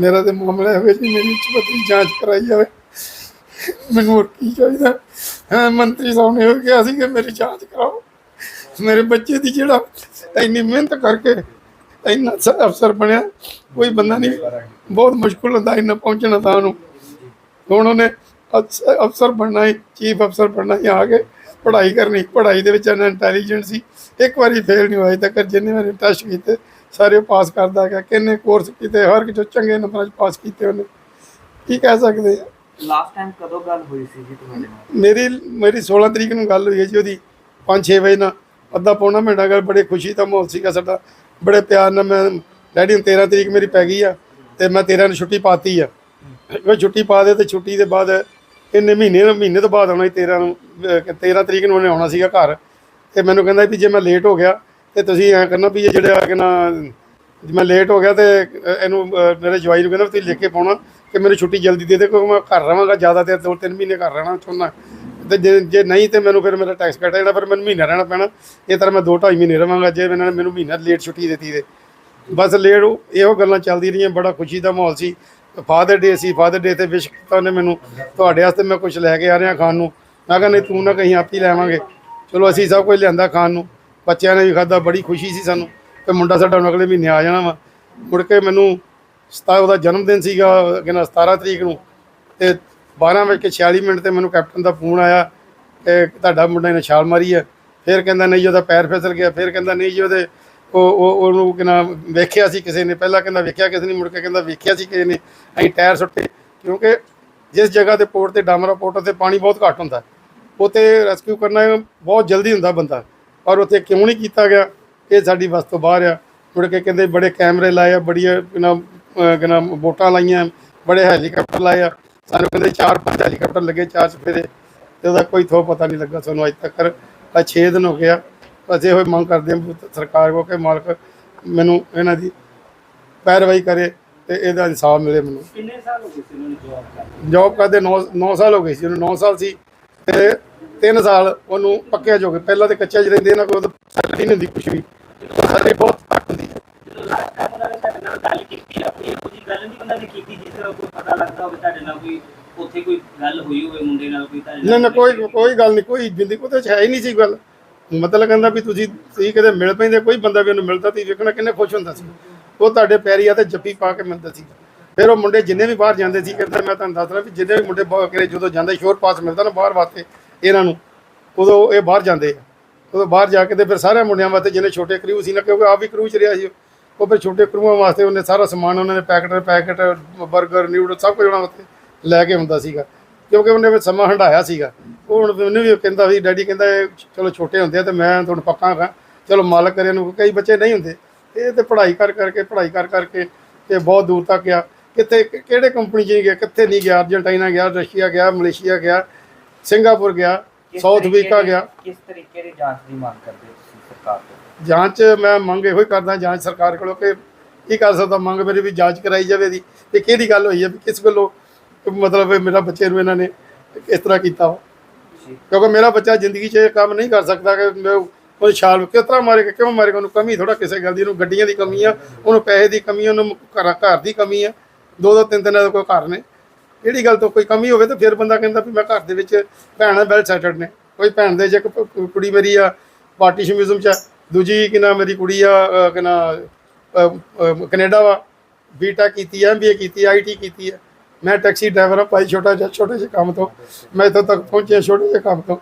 ਮੇਰਾ ਤੇ ਮਾਮਲਾ ਹੋਵੇ ਜੀ ਮੇਰੀ ਚਪਤੀ ਜਾਂਚ ਕਰਾਈ ਜਾਵੇ। ਮੈਨੂੰ ਹੋਰ ਕੀ ਚਾਹੀਦਾ? ਹਾਂ, ਮੰਤਰੀ ਸਾਹਿਬ ਨੇ ਉਹ ਕਿਹਾ ਸੀ ਕਿ ਮੇਰੀ ਜਾਂਚ ਕਰਾਓ। ਮੇਰੇ ਬੱਚੇ ਦੀ ਜਿਹੜਾ ਇੰਨੀ ਮਿਹਨਤ ਕਰਕੇ ਇੰਨਾ ਸ- ਅਫਸਰ ਬਣਿਆ, ਕੋਈ ਬੰਦਾ ਨਹੀਂ। ਬਹੁਤ ਮੁਸ਼ਕਲ ਹੁੰਦਾ ਇੰਨਾ ਪਹੁੰਚਣਾ ਤਾਂ ਉਹਨੂੰ। ਹੁਣ ਉਹਨੇ ਅਫਸ- ਅਫਸਰ ਬਣਨਾ ਹੀ, ਚੀਫ ਅਫਸਰ ਬਣਨਾ ਹੀ, ਆ ਕੇ ਪੜ੍ਹਾਈ ਕਰਨੀ। ਪੜ੍ਹਾਈ ਦੇ ਵਿੱਚ ਇੰਨਾ ਇੰਟੈਲੀਜੈਂਟ ਸੀ। ਇੱਕ ਵਾਰੀ ਫੇਲ ਨਹੀਂ ਹੋਇਆ ਤੱਕ, ਜਿੰਨੇ ਵਾਰੀ ਟੈਸਟ ਕੀਤੇ। ਸਾਰੇ ਪਾਸ ਕਰਦਾ ਗਿਆ ਕਿੰਨੇ ਕੋਰਸ ਕੀਤੇ ਹਰ ਕਿਤੇ ਚੰਗੇ ਨੰਬਰਾਂ 'ਚ ਪਾਸ ਕੀਤੇ ਉਹਨੇ। ਕੀ ਕਹਿ ਸਕਦੇ ਆ? ਲਾਸਟ ਟਾਈਮ ਕਦੋਂ ਗੱਲ ਹੋਈ ਸੀ ਜੀ ਤੁਹਾਡੇ ਨਾਲ? ਮੇਰੀ ਮੇਰੀ 16 ਤਰੀਕ ਨੂੰ ਗੱਲ ਹੋਈ ਹੈ ਜੀ ਉਹਦੀ 5-6 ਵਜੇ ਨਾਲ। ਅੱਧਾ ਪੌਣਾ ਘੰਟਾ ਗੱਲ ਬੜੇ ਖੁਸ਼ੀ ਦਾ ਮਾਹੌਲ ਸੀਗਾ ਸਾਡਾ ਬੜੇ ਪਿਆਰ ਨਾਲ ਮੈਂ ਡੈਡੀ ਨੂੰ 13 ਤਰੀਕ ਮੇਰੀ ਪੈ ਗਈ ਆ ਤੇ ਮੈਂ 13 ਨੂੰ ਛੁੱਟੀ ਪਾਤੀ ਆ। ਉਹ ਛੁੱਟੀ ਪਾ ਦੇ ਤੇ ਛੁੱਟੀ ਦੇ ਬਾਅਦ ਇਹਨੇ ਮਹੀਨੇ ਮਹੀਨੇ ਤੋਂ ਬਾਅਦ ਆਉਣਾ ਸੀ 13 ਨੂੰ ਅਹ 13 ਤਰੀਕ ਨੂੰ ਉਹਨੇ ਆਉਣਾ ਸੀਗਾ ਘਰ। ਤੇ ਮੈਨੂੰ ਕਹਿੰਦਾ ਵੀ ਜੇ ਮੈਂ ਲੇਟ ਹੋ ਗਿਆ ਤੇ ਤੁਸੀਂ ਐਂ ਕਰਨਾ ਵੀ ਇਹ ਜਿਹੜਾ ਕਿ ਨਾ ਜੇ ਮੈਂ ਲੇਟ ਹੋ ਗਿਆ ਤੇ ਇਹਨੂੰ ਮੇਰੇ ਜਵਾਈ ਨੂੰ ਕਹਿੰਦਾ ਤੁਸੀਂ ਲਿਖ ਕੇ ਪਾਉਣਾ ਕਿ ਮੈਨੂੰ ਛੁੱਟੀ ਜਲਦੀ ਦੇ ਦੇ, ਕਿਉਂਕਿ ਮੈਂ ਘਰ ਰਵਾਂਗਾ ਜ਼ਿਆਦਾ ਦੇਰ, ਦੋ ਤਿੰਨ ਮਹੀਨੇ ਘਰ ਰਹਿਣਾ ਚਾਹੁੰਦਾ। ਤੇ ਜੇ ਜੇ ਨਹੀਂ ਤੇ ਮੈਨੂੰ ਫਿਰ ਮੇਰਾ ਟੈਕਸ ਕੱਟਿਆ ਜਿਹੜਾ ਫਿਰ ਮੈਨੂੰ ਮਹੀਨਾ ਰਹਿਣਾ ਪੈਣਾ। ਇਹ ਤਰ੍ਹਾਂ ਮੈਂ ਦੋ ਢਾਈ ਮਹੀਨੇ ਰਵਾਂਗਾ ਜੇ ਇਹਨਾਂ ਨੇ ਮੈਨੂੰ ਮਹੀਨਾ ਲੇਟ ਛੁੱਟੀ ਦਿੱਤੀ ਤੇ। ਬਸ ਲੇਟ ਇਹੋ ਗੱਲਾਂ ਚੱਲਦੀ ਰਹੀਆਂ, ਬੜਾ ਖੁਸ਼ੀ ਦਾ ਮਾਹੌਲ ਸੀ। ਫਾਦਰ ਡੇ ਸੀ ਫਾਦਰ ਡੇ ਤੇ ਵਿਸ਼ ਕੀਤਾ ਉਹਨੇ ਮੈਨੂੰ, ਤੁਹਾਡੇ ਵਾਸਤੇ ਮੈਂ ਕੁਝ ਲੈ ਕੇ ਆ ਰਿਹਾ ਖਾਣ ਨੂੰ। ਮੈਂ ਕਹਿੰਦਾ ਨਹੀਂ, ਤੂੰ ਨਾ ਕਹੀਂ, ਆਪ ਹੀ ਲੈਵਾਂਗੇ ਚਲੋ, ਅਸੀਂ ਸਭ ਕੁਝ ਲਿਆਂਦਾ ਖਾਣ ਨੂੰ। ਬੱਚਿਆਂ ਨੇ ਵੀ ਖਾਧਾ, ਬੜੀ ਖੁਸ਼ੀ ਸੀ ਸਾਨੂੰ ਕਿ ਮੁੰਡਾ ਸਾਡਾ ਹੁਣ ਅਗਲੇ ਮਹੀਨੇ ਆ ਜਾਣਾ ਵਾ। ਮੁੜ ਕੇ ਮੈਨੂੰ ਸਤਾ ਉਹਦਾ ਜਨਮ ਦਿਨ ਸੀਗਾ ਕਹਿੰਦਾ 17 ਤਰੀਕ ਨੂੰ। ਤੇ 12 ਵਜੇ ਕੇ 46 ਮਿੰਟ ਤੇ ਮੈਨੂੰ ਕੈਪਟਨ ਦਾ ਫੋਨ ਆਇਆ ਕਿ ਤੁਹਾਡਾ ਮੁੰਡਾ ਨੇ ਛਾਲ ਮਾਰੀ ਹੈ ਫਿਰ ਕਹਿੰਦਾ, ਨਹੀਂ ਜੀ, ਉਹਦਾ ਪੈਰ ਫਿਸਲ ਗਿਆ। ਫਿਰ ਕਹਿੰਦਾ, ਨਹੀਂ ਜੀ, ਉਹਦੇ ਉਹ ਉਹ, ਉਹਨੂੰ ਕਿਨਾ ਵੇਖਿਆ ਸੀ ਕਿਸੇ ਨੇ। ਪਹਿਲਾਂ ਕਹਿੰਦਾ, ਵੇਖਿਆ ਕਿਸੇ ਨੇ, ਮੁੜ ਕੇ ਕਹਿੰਦਾ, ਵੇਖਿਆ ਸੀ ਕਿਸੇ ਨੇ। ਅਸੀਂ ਟਾਇਰ ਸੁੱਟੇ, ਕਿਉਂਕਿ ਜਿਸ ਜਗ੍ਹਾ ਤੇ ਪੋਰਟ ਤੇ, ਡਾਮਰਾ ਪੋਰਟ ਤੇ ਪਾਣੀ ਬਹੁਤ ਘੱਟ ਹੁੰਦਾ। ਉਤੇ ਰੈਸਕਿਊ ਕਰਨਾ ਬਹੁਤ ਜਲਦੀ ਹੁੰਦਾ ਬੰਦਾ। ਔਰ ਉੱਥੇ ਕਿਉਂ ਨਹੀਂ ਕੀਤਾ ਗਿਆ? ਇਹ ਸਾਡੀ ਵੱਸ ਤੋਂ ਬਾਹਰ ਆ। ਮੁੜ ਕੇ ਕਹਿੰਦੇ ਬੜੇ ਕੈਮਰੇ ਲਾਏ ਆ ਬੜੀਆਂ ਕਿਨਾ ਕਿਨਾ ਬੋਟਾਂ ਲਾਈਆਂ ਬੜੇ ਹੈਲੀਕਾਪਟਰ ਲਾਏ ਆ। ਸਾਨੂੰ ਕਹਿੰਦੇ ਚਾਰ ਪੰਜ ਹੈਲੀਕਾਪਟਰ ਲੱਗੇ ਚਾਰ ਚਫੇਰੇ ਤੇ ਉਹਦਾ ਕੋਈ ਥੋ ਪਤਾ ਨਹੀਂ ਲੱਗਾ ਸਾਨੂੰ ਅੱਜ ਤੱਕ। ਆ 6 ਦਿਨ ਹੋ ਗਿਆ ਅਸੀਂ ਹੋਏ ਮੰਗ ਕਰਦੇ ਹਾਂ ਸਰਕਾਰ ਕੋ ਕਿ ਮਾਲਕ ਮੈਨੂੰ ਇਹਨਾਂ ਦੀ ਪੈਰਵਾਈ ਕਰੇ ਤੇ ਇਹਦਾ ਇਨਸਾਫ ਮਿਲੇ ਮੈਨੂੰ। ਕਿੰਨੇ ਸਾਲ ਹੋ ਗਏ ਸੀ ਉਹਨਾਂ ਨੂੰ ਜੌਬ ਕਰਦੇ 9 9 ਸਾਲ ਹੋ ਗਏ ਸੀ ਉਹਨੂੰ 9 ਸਾਲ ਸੀ ਤੇ 3 ਸਾਲ ਉਹਨੂੰ ਪੱਕਿਆ ਜੋਗੇ। ਪਹਿਲਾਂ ਤੇ ਕੱਚਾ ਜਿਹਾ ਰਹਿੰਦੇ, ਇਹਨਾਂ ਕੋਲ ਸੈਲਰੀ ਨਹੀਂ ਹੁੰਦੀ ਕੁਛ ਵੀ। ਸੈਲਰੀ ਬਹੁਤ ਘੱਟ ਹੁੰਦੀ ਹੈ। ਲਾਸਟ ਨਾ, ਕੋਈ ਕੋਈ ਗੱਲ ਨਹੀਂ, ਕੋਈ ਜ਼ਿੰਦਗੀ ਉਹਦੇ ਚ ਹੈ ਹੀ ਨਹੀਂ ਸੀ ਗੱਲ। ਮਤਲਬ ਕਹਿੰਦਾ ਵੀ ਤੁਸੀਂ ਤੁਸੀਂ ਕਦੇ ਮਿਲ ਪੈਂਦੇ, ਕੋਈ ਬੰਦਾ ਵੀ ਉਹਨੂੰ ਮਿਲਦਾ ਤੇ ਵੇਖਣਾ ਕਿੰਨੇ ਖੁਸ਼ ਹੁੰਦਾ ਸੀ। ਉਹ ਤੁਹਾਡੇ ਪੈਰੀਆ ਤੇ ਜੱਫੀ ਪਾ ਕੇ ਮਿਲਦਾ ਸੀ। ਫਿਰ ਉਹ ਮੁੰਡੇ ਜਿੰਨੇ ਵੀ ਬਾਹਰ ਜਾਂਦੇ ਸੀ, ਕਹਿੰਦਾ ਮੈਂ ਤੁਹਾਨੂੰ ਦੱਸ ਰਿਹਾ ਵੀ ਜਿੰਨੇ ਵੀ ਮੁੰਡੇ ਬਾਹਰ ਕਰੇ ਜਦੋਂ ਜਾਂਦੇ, ਸ਼ੋਰ ਪਾਸ ਮਿਲਦਾ ਨਾ ਬਾਹਰ ਵਾਸਤੇ ਇਹਨਾਂ ਨੂੰ, ਉਦੋਂ ਇਹ ਬਾਹਰ ਜਾਂਦੇ ਆ। ਉਦੋਂ ਬਾਹਰ ਜਾ ਕੇ ਤੇ ਫਿਰ ਸਾਰਿਆਂ ਮੁੰਡਿਆਂ ਵਾਸਤੇ ਜਿਹਨੇ ਛੋਟੇ ਕਰੂ ਸੀ ਨਾ, ਕਿਉਂਕਿ ਆਪ ਵੀ ਕਰੂ ਚ ਰਿਹਾ ਸੀ ਉਹ। ਫਿਰ ਛੋਟੇ ਕਰੂਆਂ ਵਾਸਤੇ ਉਹਨੇ ਸਾਰਾ ਸਮਾਨ, ਉਹਨਾਂ ਨੇ ਪੈਕਟ ਪੈਕਟ 버ਗਰ ਨਿਊਡਲ ਸਭ ਕੁਝ ਉਹਨਾਂ ਵਾਸਤੇ ਲੈ ਕੇ ਹੁੰਦਾ ਸੀਗਾ। ਕਿਉਂਕਿ ਉਹਨੇ ਫਿਰ ਸਮਾਂ ਹੰਡਾਇਆ ਸੀਗਾ। ਉਹ ਹੁਣ ਉਹਨੇ ਵੀ ਕਹਿੰਦਾ ਸੀ ਡੈਡੀ ਕਹਿੰਦਾ ਇਹ ਚਲੋ ਛੋਟੇ ਹੁੰਦੇ ਆ ਤੇ ਮੈਂ ਤੁਹਾਨੂੰ ਪੱਕਾ ਹਾਂ। ਚਲੋ ਮਾਲਕ ਕਰੇ ਨੂੰ ਕਈ ਬੱਚੇ ਨਹੀਂ ਹੁੰਦੇ। ਇਹ ਤੇ ਪੜ੍ਹਾਈ ਕਰ ਕਰਕੇ ਪੜ੍ਹਾਈ ਕਰ ਕਰਕੇ ਤੇ ਬਹੁਤ ਦੂਰ ਤੱਕ ਗਿਆ ਕਿੱਥੇ, ਕਿਹੜੇ ਕੰਪਨੀ 'ਚ ਨਹੀਂ ਗਿਆ, ਕਿੱਥੇ ਨਹੀਂ ਗਿਆ ਅਰਜੈਂਟਾਈਨਾ ਗਿਆ, ਰਸ਼ੀਆ ਗਿਆ, ਮਲੇਸ਼ੀਆ ਗਿਆ। ਸਿੰਗਾਪੁਰ ਗਿਆ ਕਿਸ ਸਾਊਥ ਤਰੀਕੇ ਅਫਰੀਕਾ ਦੀ- ਗਿਆ। ਕਿਸ ਤਰੀਕੇ ਦੀ ਜਾਂਚ ਦੀ ਮੰਗ ਕਰਦੇ ਹੋ ਤੁਸੀਂ ਸਰਕਾਰ ਤੋਂ? ਜਾਂਚ ਮੈਂ ਮੰਗ ਇਹੋ ਹੀ ਕਰਦਾ ਜਾਂਚ ਸਰਕਾਰ ਕੋਲੋਂ ਕਿ ਕੀ ਕਰ ਸਕਦਾ ਮੰਗ ਮੇਰੀ ਵੀ ਜਾਂਚ ਕਰਾਈ ਜਾਵੇ ਦੀ ਤੇ ਕਿਹੜੀ ਗੱਲ ਹੋਈ ਹੈ ਵੀ ਕਿਸ ਗੱਲੋਂ ਮਤਲਬ ਇਹ ਮੇਰਾ ਬੱਚੇ ਨੂੰ ਇਹਨਾਂ ਨੇ ਇਸ ਤਰ੍ਹਾਂ ਕੀਤਾ ਵਾ। ਜੀ। ਕਿਉਂਕਿ ਮੇਰਾ ਬੱਚਾ ਜ਼ਿੰਦਗੀ 'ਚ ਇਹ ਕੰਮ ਨਹੀਂ ਕਰ ਸਕਦਾ ਕਿ ਮੈਂ ਉਹ ਛਾਲ ਕਿਸ ਤਰ੍ਹਾਂ ਮਾਰੇਗਾ ਕਿਉਂ ਮਾਰੇਗਾ ਉਹਨੂੰ ਕਮੀ ਥੋੜਾ ਕਿਸੇ ਗੱਲ ਦੀ ਉਹਨੂੰ ਗੱਡੀਆਂ ਦੀ ਕਮੀ ਆ ਉਹਨੂੰ ਪੈਸੇ ਦੀ ਕਮੀ ਆ, ਉਹਨੂੰ ਘਰ ਘਰ ਦੀ ਕਮੀ ਆ। ਦੋ ਦੋ ਤਿੰਨ ਤਿੰਨ ਦਾ ਕੋਈ ਘਰ ਨੇ। ਜਿਹੜੀ ਗੱਲ ਤੋਂ ਕੋਈ ਕਮੀ ਹੋਵੇ ਤਾਂ ਫਿਰ ਬੰਦਾ ਕਹਿੰਦਾ ਵੀ ਮੈਂ ਘਰ ਦੇ ਵਿੱਚ ਭੈਣਾਂ ਵੈਲ ਸੈਟਲਡ ਨੇ। ਕੋਈ ਭੈਣ ਦੇ ਜੇ ਇੱਕ ਕੁੜੀ ਮੇਰੀ ਆ ਪਾਰਟੀਸ਼ਨਿਜ਼ਮ ਚ ਆ, ਦੂਜੀ ਕਿ ਨਾ ਮੇਰੀ ਕੁੜੀ ਆ ਅਹ, ਕਿ ਨਾ ਅਹ, ਅਹ, ਕੈਨੇਡਾ ਵਾ। ਬੀਟੈਕ ਕੀਤੀ ਆ ਐਮਬੀਏ ਕੀਤੀ ਆਈਟੀ ਕੀਤੀ ਆ। ਮੈਂ ਟੈਕਸੀ ਡਰਾਈਵਰ ਆ ਭਾਈ ਛੋਟਾ ਜਿਹਾ ਛੋਟੇ ਜਿਹੇ ਕੰਮ ਤੋਂ। ਮੈਂ ਇੱਥੋਂ ਤੱਕ ਪਹੁੰਚਿਆ ਛੋਟੇ ਜਿਹੇ ਕੰਮ ਤੋਂ।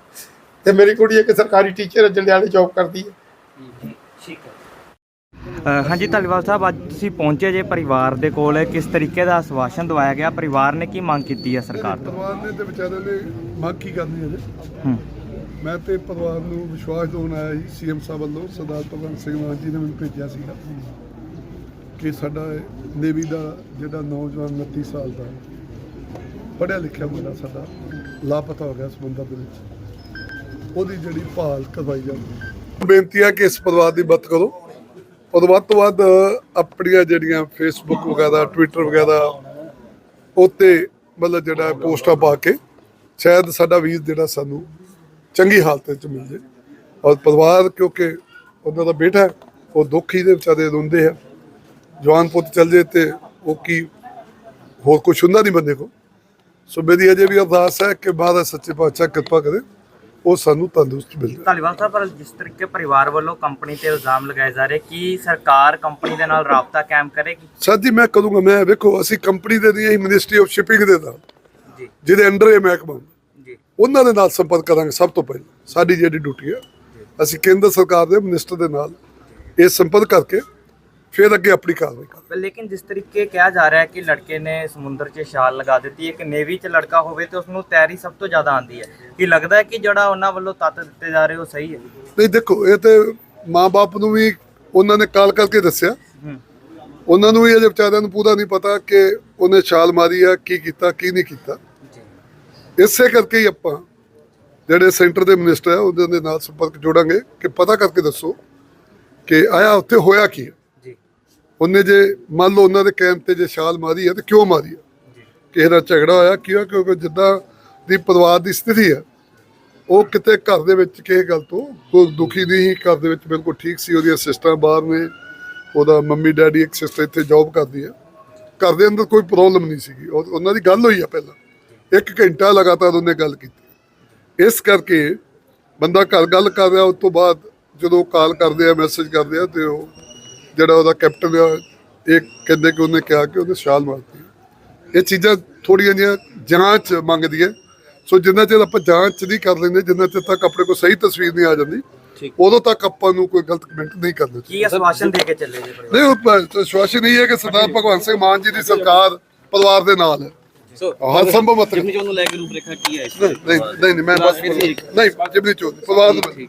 ਤੇ ਮੇਰੀ ਕੁੜੀ ਇੱਕ ਸਰਕਾਰੀ ਟੀਚਰ ਜੰਡਿਆਲੇ ਜੌਬ ਕਰਦੀ ਹੈ ਠੀਕ ਹੈ। ਹਾਂਜੀ ਧਾਲੀਵਾਲ ਸਾਹਿਬ ਅੱਜ ਤੁਸੀਂ ਪਹੁੰਚੇ ਜੇ ਪਰਿਵਾਰ ਦੇ ਕੋਲ। ਕਿਸ ਤਰੀਕੇ ਦਾ ਆਸ਼ਵਾਸਨ ਦਵਾਇਆ ਗਿਆ? ਪਰਿਵਾਰ ਨੇ ਕੀ ਮੰਗ ਕੀਤੀ ਹੈ ਸਰਕਾਰ ਤੋਂ? ਪਰਿਵਾਰ ਨੇ ਤੇ ਵਿਚਾਰਿਆਂ ਨੇ ਮੰਗ ਕੀ ਕਰਨੀ ਹੈ ਜੀ? ਮੈਂ ਤੇ ਪਰਿਵਾਰ ਨੂੰ ਵਿਸ਼ਵਾਸ ਦਿਵਾਉਣ ਆਇਆ ਸੀ ਸੀਐਮ ਸਾਹਿਬ ਵੱਲੋਂ ਸਰਦਾਰ ਭਗਵੰਤ ਸਿੰਘ ਮਾਨ ਜੀ ਨੇ ਮੈਨੂੰ ਭੇਜਿਆ ਸੀਗਾ ਕਿ ਸਾਡਾ ਨੇਵੀ ਦਾ ਜਿਹੜਾ ਨੌਜਵਾਨ 29 ਸਾਲ ਦਾ ਪੜ੍ਹਿਆ ਲਿਖਿਆ ਮੁੰਡਾ ਸਾਡਾ ਲਾਪਤਾ ਹੋ ਗਿਆ ਸਮੁੰਦਰ ਦੇ ਵਿੱਚ। ਉਹਦੀ ਜਿਹੜੀ ਭਾਲ ਕਰਵਾਈ ਜਾਂਦੀ ਬੇਨਤੀ ਹੈ ਕਿ ਇਸ ਪਰਿਵਾਰ ਦੀ ਮਦਦ ਕਰੋ। ਔਰ ਵੱਧ ਤੋਂ ਵੱਧ ਆਪਣੀਆਂ ਜਿਹੜੀਆਂ ਫੇਸਬੁੱਕ ਵਗੈਰਾ ਟਵਿੱਟਰ ਵਗੈਰਾ ਉੱਤੇ ਮਤਲਬ ਜਿਹੜਾ ਪੋਸਟਾਂ ਪਾ ਕੇ ਸ਼ਾਇਦ ਸਾਡਾ ਵੀਰ ਜਿਹੜਾ ਸਾਨੂੰ ਚੰਗੀ ਹਾਲਤ ਵਿੱਚ ਮਿਲ ਜੇ। ਔਰ ਪਰਿਵਾਰ ਕਿਉਂਕਿ ਉਹਨਾਂ ਦਾ ਬੇਟਾ ਹੈ, ਉਹ ਦੁੱਖੀ ਦੇ ਵਿਚਾਰੇ ਰੋਂਦੇ ਆ। ਜਵਾਨ ਪੁੱਤ ਚੱਲ ਜੇ ਤੇ ਉਹ ਕੀ ਹੋਰ ਕੁਝ ਹੁੰਦਾ ਨਹੀਂ ਬੰਦੇ ਕੋ ਸੋ ਮੇਰੀ ਅਜੇ ਵੀ ਅਰਦਾਸ ਹੈ ਕਿ ਮਹਾਰਾਜ ਸੱਚੇ ਪਾਤਸ਼ਾਹ ਕਿਰਪਾ ਕਰੇ। ਉਹ ਸਾਨੂੰ ਤੰਦਰੁਸਤ ਮਿਲ ਜਾਏ ਧਾਲੀਵਾਲ ਸਾਹਿਬ ਪਰ ਜਿਸ ਤਰੀਕੇ ਪਰਿਵਾਰ ਵੱਲੋਂ ਕੰਪਨੀ ਤੇ ਇਲਜ਼ਾਮ ਲਗਾਏ ਜਾ ਰਹੇ ਕਿ ਸਰਕਾਰ ਕੰਪਨੀ ਦੇ ਨਾਲ ਰਾਬਤਾ ਕਾਇਮ ਕਰੇਗੀ? ਜੀ ਮੈਂ ਕਰੂੰਗਾ ਮੈਂ ਵੇਖੋ ਅਸੀਂ ਕੰਪਨੀ ਦੇ ਨਹੀਂ ਮਿਨਿਸਟਰੀ ਆਫ ਸ਼ਿਪਿੰਗ ਦੇ ਨਾਲ ਜੀ। ਜਿਹਦੇ ਅੰਡਰ ਇਹ ਮਹਿਕਮਾ। ਜੀ। ਉਹਨਾਂ ਦੇ ਨਾਲ ਸੰਪਰਕ ਕਰਾਂਗੇ ਸਭ ਤੋਂ ਪਹਿਲਾਂ। ਸਾਡੀ ਜਿਹੜੀ ਡਿਊਟੀ ਹੈ ਅਸੀਂ ਕੇਂਦਰ ਸਰਕਾਰ ਦੇ ਮਿਨਿਸਟਰ ਦੇ ਨਾਲ ਇਹ ਸੰਪਰਕ ਕਰਕੇ ਫਿਰ ਅੱਗੇ ਆਪਣੀ ਕਾਰਵਾਈ ਪਰ ਲੇਕਿਨ ਜਿਸ ਤਰੀਕੇ ਕਿਹਾ ਜਾ ਰਿਹਾ ਹੈ ਕਿ ਲੜਕੇ ਨੇ ਸਮੁੰਦਰ 'ਚ ਛਾਲ ਲਗਾ ਦਿੱਤੀ ਇੱਕ ਨੇਵੀ 'ਚ ਲੜਕਾ ਹੋਵੇ ਤੇ ਉਸ ਨੂੰ ਤੈਰੀ ਸਭ ਤੋਂ ਜ਼ਿਆਦਾ ਆਉਂਦੀ ਹੈ। ਕੀ ਲੱਗਦਾ ਹੈ ਕਿ ਜਿਹੜਾ ਉਹਨਾਂ ਵੱਲੋਂ ਤੱਤ ਦਿੱਤੇ ਜਾ ਰਹੇ ਉਹ ਸਹੀ ਹੈ? ਨਹੀਂ ਦੇਖੋ ਇਹ ਤੇ ਮਾਂ-ਬਾਪ ਨੂੰ ਵੀ ਉਹਨਾਂ ਨੇ ਕਾਲ ਕਰਕੇ ਦੱਸਿਆ। ਹੂੰ। ਉਹਨਾਂ ਨੂੰ ਵੀ ਅਜੇ ਵਿਚਾਰਿਆਂ ਨੂੰ ਪੂਰਾ ਨਹੀਂ ਪਤਾ ਕਿ ਉਹਨੇ ਛਾਲ ਮਾਰੀ ਆ ਕੀ ਕੀਤਾ ਕੀ ਨਹੀਂ ਕੀਤਾ। ਜੀ। ਇਸੇ ਕਰਕੇ ਹੀ ਆਪਾਂ ਜਿਹੜੇ ਸੈਂਟਰ ਦੇ ਮਿਨਿਸਟਰ ਆ ਉਹਦੇ ਦੇ ਨਾਲ ਸੰਪਰਕ ਜੋੜਾਂਗੇ ਕਿ ਪਤਾ ਕਰਕੇ ਦੱਸੋ ਕਿ ਆਇਆ ਉੱਥੇ ਹੋਇਆ ਕੀ ਹੈ। ਉਹਨੇ ਜੇ ਮੰਨ ਲਓ ਉਹਨਾਂ ਦੇ ਕਹਿਣ ਤੇ ਜੇ ਛਾਲ ਮਾਰੀ ਹੈ ਤੇ ਕਿਉਂ ਮਾਰੀ ਹੈ ਕਿਸੇ ਦਾ ਝਗੜਾ ਹੋਇਆ ਕਿਉਂ? ਕਿਉਂਕਿ ਜਿੱਦਾਂ ਦੀ ਪਰਿਵਾਰ ਦੀ ਸਥਿਤੀ ਹੈ ਉਹ ਕਿਤੇ ਘਰ ਦੇ ਵਿੱਚ ਕਿਸੇ ਗੱਲ ਤੋਂ ਕੋਈ ਦੁਖੀ ਨਹੀਂ ਸੀ, ਘਰ ਦੇ ਵਿੱਚ ਬਿਲਕੁਲ ਠੀਕ ਸੀ, ਉਹਦੀਆਂ ਸਿਸਟਰਾਂ ਬਾਹਰ ਨੇ, ਉਹਦਾ ਮੰਮੀ ਡੈਡੀ ਇੱਕ ਸਿਸਟਰ ਇੱਥੇ ਜੌਬ ਕਰਦੀ ਹੈ ਘਰ ਦੇ ਅੰਦਰ ਕੋਈ ਪ੍ਰੋਬਲਮ ਨਹੀਂ ਸੀਗੀ, ਉਹ- ਉਹਨਾਂ ਦੀ ਗੱਲ ਹੋਈ ਆ ਪਹਿਲਾਂ। ਇੱਕ ਘੰਟਾ ਲਗਾਤਾਰ ਉਹਨੇ ਗੱਲ ਕੀਤੀ। ਇਸ ਕਰਕੇ ਬੰਦਾ ਘਰ ਗੱਲ ਕਰ ਰਿਹਾ, ਉਸ ਤੋਂ ਬਾਅਦ ਜਦੋਂ ਕਾਲ ਕਰਦੇ ਆ ਮੈਸੇਜ ਕਰਦੇ ਆ ਤੇ ਉਹ ਜਿਹੜਾ ਉਹਦਾ ਕੈਪਟਨ ਆ ਇਹ ਕਹਿੰਦੇ ਕਿ ਉਹਨੇ ਕਿਹਾ ਕਿ ਉਹਨੇ ਛਾਲ ਮਾਰਤੀ ਇਹ ਚੀਜ਼ਾਂ ਥੋੜੀਆਂ ਜਿਹੀਆਂ ਜਾਂਚ ਮੰਗਦੀਆਂ ਸੋ ਜਿੰਨਾ ਚਿਰ ਆਪਾਂ ਜਾਂਚ ਨਹੀਂ ਕਰ ਲੈਂਦੇ ਜਿੰਨਾ ਚਿਰ ਤੱਕ ਆਪਣੇ ਕੋਲ ਸਹੀ ਤਸਵੀਰ ਨਹੀਂ ਆ ਜਾਂਦੀ ਉਦੋਂ ਤੱਕ ਆਪਾਂ ਨੂੰ ਕੋਈ ਗਲਤ ਕਮੈਂਟ ਨਹੀਂ ਕਰਨਾ ਚਾਹੀਦਾ। ਕੀ ਆਸ਼ਵਾਸਨ ਦੇ ਕੇ ਚੱਲੇ ਜੀ ਪਰਿਵਾਰ ਨਹੀਂ ਵਿਸ਼ਵਾਸ ਨਹੀਂ ਹੈ ਕਿ ਸਰਦਾਰ ਭਗਵੰਤ ਸਿੰਘ ਮਾਨ ਜੀ ਦੀ ਸਰਕਾਰ ਪਰਿਵਾਰ ਦੇ ਨਾਲ ਹੈ। ਸੋ ਹਰ ਸੰਭਵ ਮਤਲਬ। ਜਿਮਨੀ ਚੋਣ ਨੂੰ ਲੈ ਕੇ ਰੂਪਰੇਖਾ ਕੀ ਹੈ ਇਸ ਨਹੀਂ ਨਹੀਂ ਮੈਂ ਬਸ ਨਹੀਂ ਜਿਬਨੀ ਚੋਦ ਪਰਿਵਾਰ ਨੂੰ ਮਿਲ-